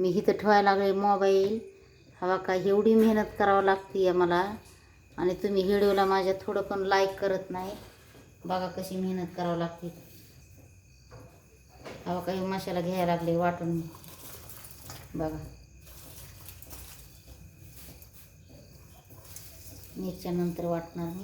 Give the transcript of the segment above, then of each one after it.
मी इथं ठेवायला लागले मोबाईल हवा काय एवढी मेहनत करावं लागते आहे मला आणि तुम्ही व्हिडिओला माझ्या थोडं पण लाईक करत नाही. बघा कशी मेहनत करावं लागते. हवा काही मशाला घ्यायला लागले वाटून. मी बघा मिरच्यानंतर वाटणार मी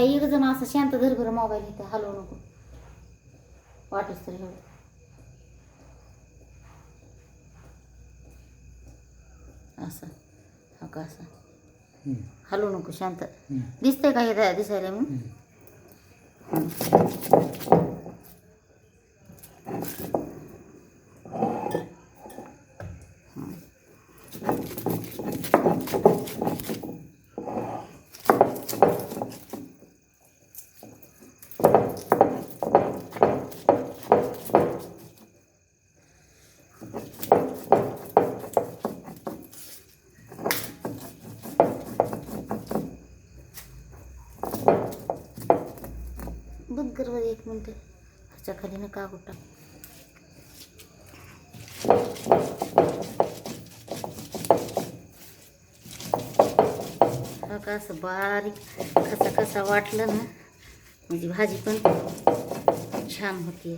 एक जण असं शांत धर बरं मोबाईल इथं हलवू नको. वाटच तरी एवढं. असं हा का असं? हलवू नको शांत. दिसतंय का हे दिसायला मग बंद कर बरं एक मिनटं. ह्याच्या खाली ना का कुठं हा का असं बारीक कसा कसा वाटलं ना म्हणजे भाजी पण छान होती.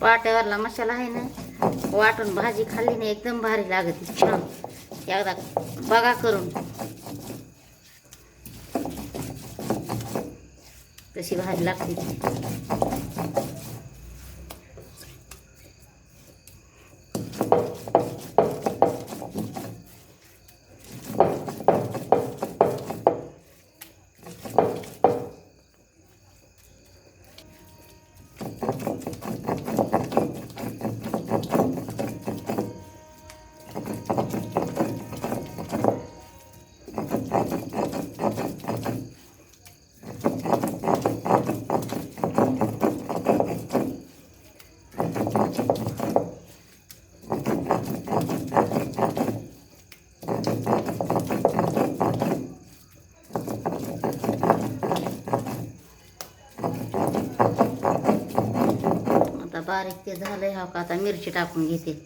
पाट्यावरला मसाला आहे ना वाटून भाजी खाल्ली ना एकदम भारी लागते छान. एकदा बघा करून. कशी भाजी लागते बारीक ते झालंय हा का आता मिरची टाकून घेते.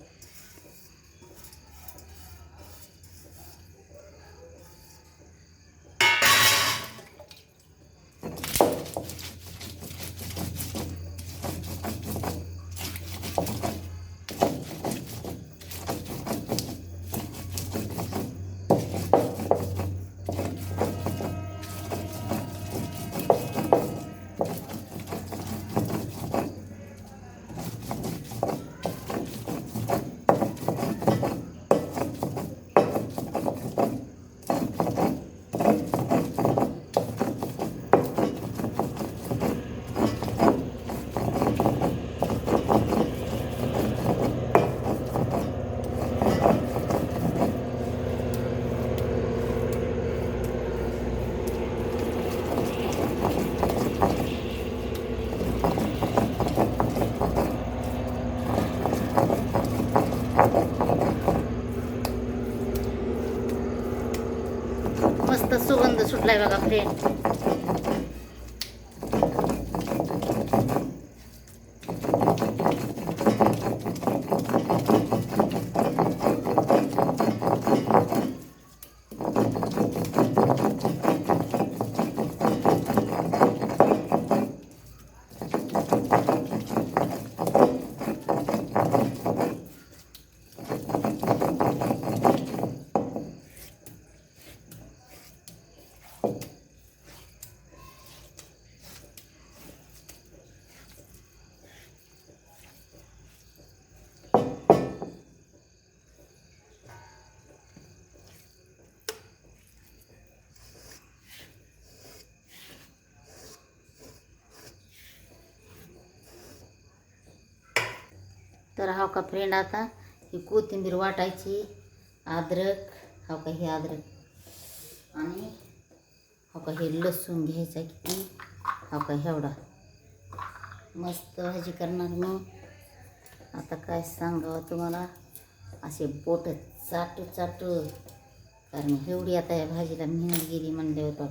ุดเลยว่ะกับเพลง तर हा का फ्रेंड आता ही कोथिंबीर वाटायची अद्रक हा का हे अद्रक. आणि हा का हे लसूण घ्यायचा किती हा का एवढा. मस्त भाजी करणार मग आता काय सांगावं तुम्हाला? असे बोट चाटू चाटू कारण एवढी आता या भाजीला मेहनत गेली म्हणले होतं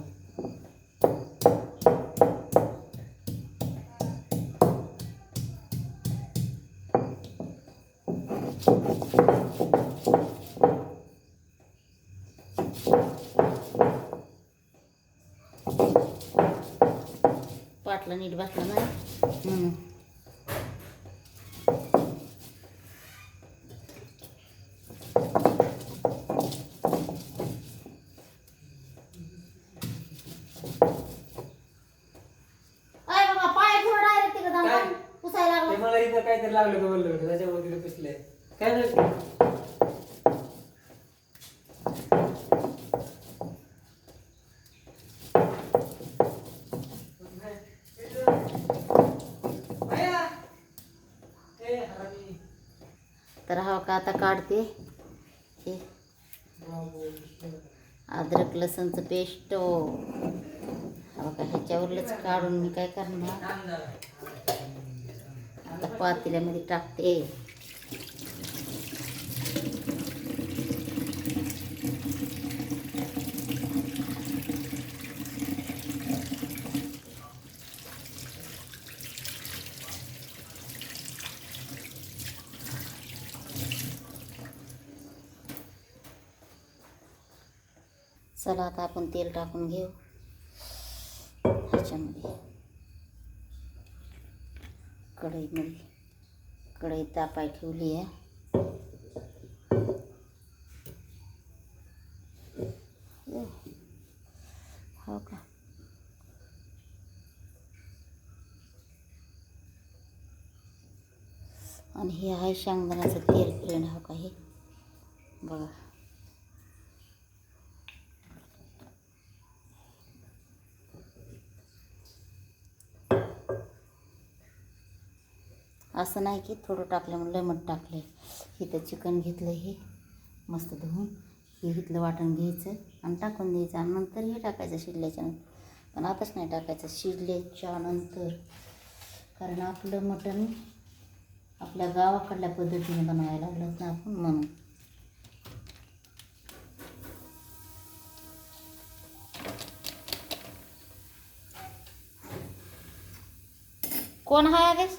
नीट बसला नाही म्हणून अय बाबा पाय ठेव डायरेक्ट तिकडे काय? जाऊन पुसायला ते लागला मला इथं काहीतरी लागलं का बोललं होतं त्याच्यामुळे तिथे पुसलंय काय नाही भैया! ए, हरामी. तर हा का आता काढते. हे. अद्रक लसणचं पेस्ट हो. बघा का ह्याच्यावरच काढून मी काय करणार? आता पातेल्यामध्ये टाकते. चला आता आपण तेल टाकून घेऊ. ह्याच्यामध्ये. कढईमध्ये कढई तापाय ठेवली आहे. हो का? आणि हे आहे शेंगदाण्याचं तेल फ्रेंड हो का हे? बघा. असं नाही की थोडं टाकलं म्हणलं मठ टाकले इथं चिकन घेतलं हे. मस्त धुवून हे इथलं वाटण घ्यायचं आणि टाकून द्यायचं आणि नंतर हे टाकायचं शिजल्याच्या नंतर. पण आताच नाही टाकायचं शिजल्याच्या नंतर. कारण आपलं मटण आपल्या गावाकडल्या पद्धतीने बनवायला लागलं ना आपण म्हणून. कोण आहे आदेश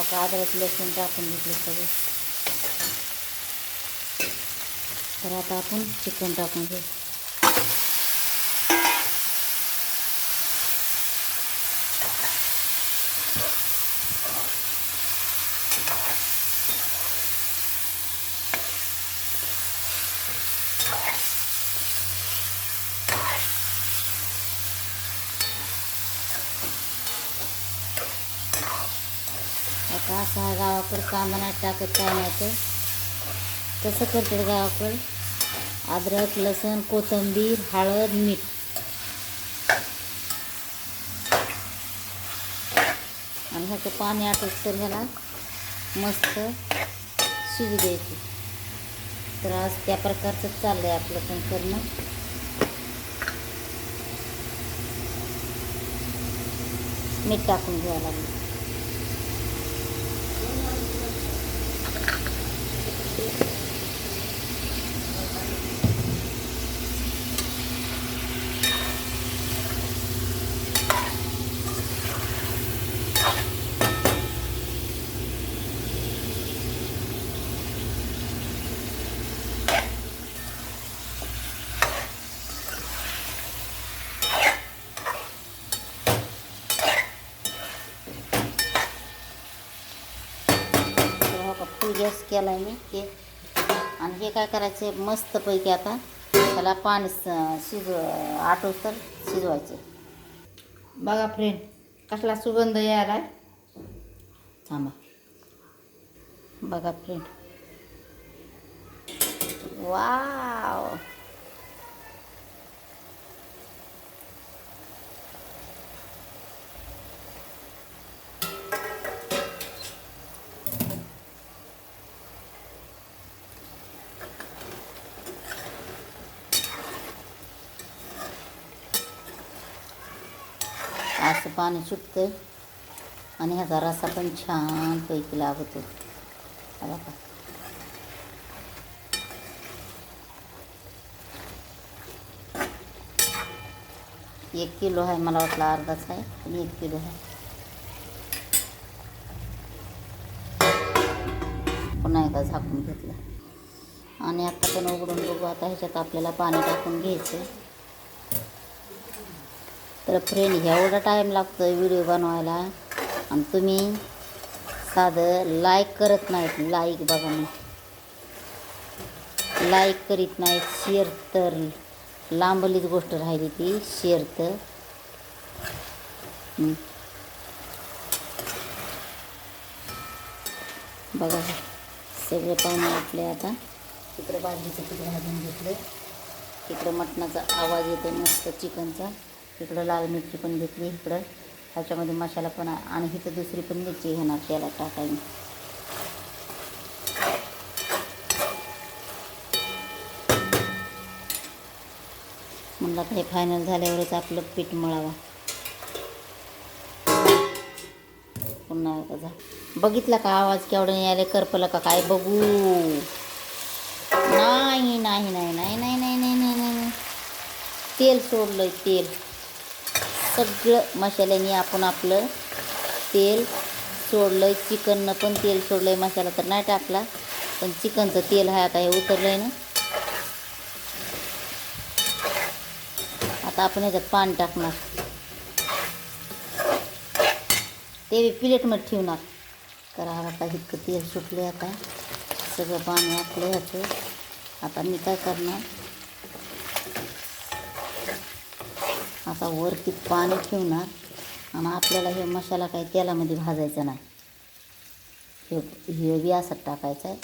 हो का अद्रक लसूण टाकून घेतलं सगळं तर आता आपण चिकन टाकून घेऊ आता असा आहे गावाकडं कामाला टाकत काय नाही तर तसं करतात गावाकडं अद्रक लसूण कोथिंबीर हळद मीठ. आणि ह्याचं पाणी आटत तर ह्याला मस्त शिजू द्यायचं. तर आज त्या प्रकारचं चाललं आहे आपलं पण करणं मीठ टाकून घ्यावं लागलं. तर गॅस केला आहे मी हे. आणि हे काय करायचे मस्तपैकी आता त्याला पाणी शिज शिजव आटोस तर शिजवायचे. बघा फ्रेंड कसला सुगंध यायला. थांबा. बघा फ्रेंड वाव! असं पाणी सुटतं आणि ह्याचा रसा पण छानपैकी लागतो हा बघा. एक किलो आहे मला वाटलं अर्धाच आहे पण एक किलो आहे. पुन्हा एकदा झाकून घेतलं. आणि आता पण उघडून बघू आता ह्याच्यात आपल्याला पाणी टाकून घ्यायचं तर फ्रेंड एवढा टाईम लागतो आहे व्हिडिओ बनवायला. आणि तुम्ही साधं लाईक करत नाहीत. लाईक बघा मी. लाईक करीत नाहीत. शेअर तर लांबलीच गोष्ट राहिली ती. शेअर तर. बघा सगळे पाहुणे आपले आता. तिकडं बाजरीचं पीठ भाजून घेतलं तिकडं मटणाचा आवाज येतो मस्त चिकनचा. इकडं लाल मिरची पण घेतली इकडं. ह्याच्यामध्ये मसाला पण आणि इथं दुसरी पण मिरची घेणार त्याला टाकायला. म्हणलं आता हे फायनल झाल्यावरच आपलं पीठ मळावा. पुन्हा एकदा जा. बघितला का आवाज केवढा यायला करपला का काय? बघू. नाही नाही नाही नाही नाही नाही नाही नाही नाही नाही. तेल सोडलं तेल. सगळं मसाल्याने आपण आपलं तेल सोडलं आहे चिकननं पण तेल सोडलं आहे मसाला तर नाही टाकला पण चिकनचं तेल आहे आता हे उतरलं आहे ना. आता आपण ह्याच्यात पाणी टाकणार. ते बी प्लेटमध्ये ठेवणार. करा आता इतकं तेल सुटले आता. सगळं पाणी आपलं ह्याचं. आता मी काय करणार? आता वरती पाणी ठेवणार आणि आपल्याला हे मसाला काही तेलामध्ये भाजायचा नाही. हे हे बी असं टाकायचं आहे.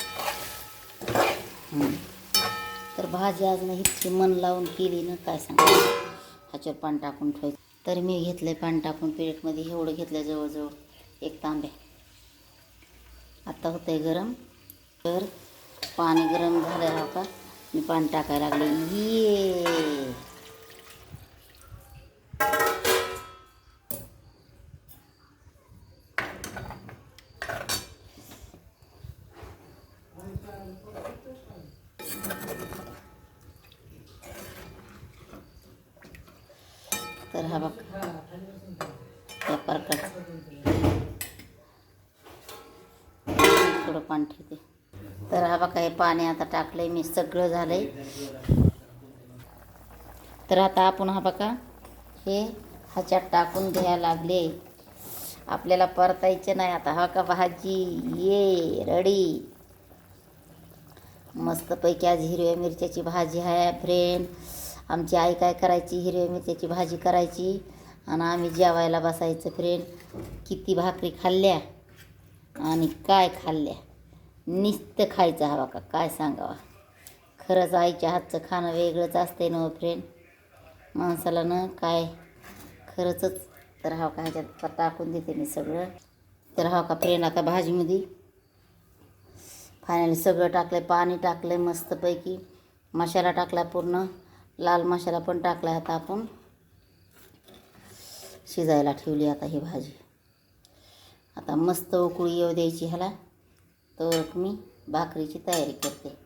तर भाजी आज नाही इतकी मन लावून केली ना काय सांगा. ह्याच्यावर पाणी टाकून ठेवायचं. तर मी घेतलं आहे पाणी टाकून प्लेटमध्ये एवढं घेतलं जवळजवळ एक तांबे. आत्ता होतं आहे गरम. तर पाणी गरम झालं आहे का मी पाणी टाकायला लागले. ये! तर हा बघ. या प्रकारचं थोडं पाणी ठेवते. तर हा बघा हे पाणी आता टाकलंय मी सगळं झालंय. तर आता आपण हा बघा हे ह्याच्यात टाकून घ्यायला लागले. आपल्याला परतायचे नाही आता. हा का भाजी? ये रडी. मस्तपैकी आज हिरव्या मिरच्याची भाजी आहे फ्रेंड आमची आई काय करायची? हिरव्या मिरच्याची भाजी करायची आणि आम्ही जेवायला बसायचं फ्रेंड किती भाकरी खाल्ल्या आणि काय खाल्ल्या? निस्त खायचं हवा का? काय सांगावा? खरंच आईच्या हातचं खाणं वेगळंच असते ना फ्रेंड माणसाला ना काय खरंच तर हा का? ह्याच्यात टाकून देते मी सगळं. तर हा का फ्रेंड आता भाजीमध्ये फायनली सगळं टाकलं आहे पाणी टाकलं आहे मस्तपैकी. मसाला टाकला पूर्ण. लाल मसाला पण टाकला आता आपण. शिजायला ठेवली आता ही भाजी. आता मस्त उकळी येऊ द्यायची ह्याला. तर मी भाकरीची तयारी करते.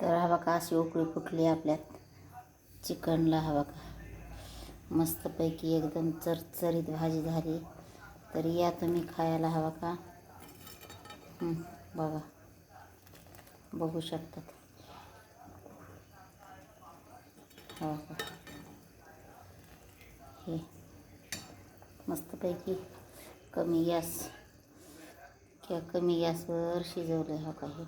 तर हवा का अशी उकळी फुटली आपल्यात. चिकनला हवा का. मस्तपैकी एकदम चरचरीत भाजी झाली. तर या तुम्ही खायला हवा का? हं, बघा. बघू शकतात. हो का? हे. मस्तपैकी कमी गॅस किंवा कमी गॅसवर शिजवलं आहे हो काही.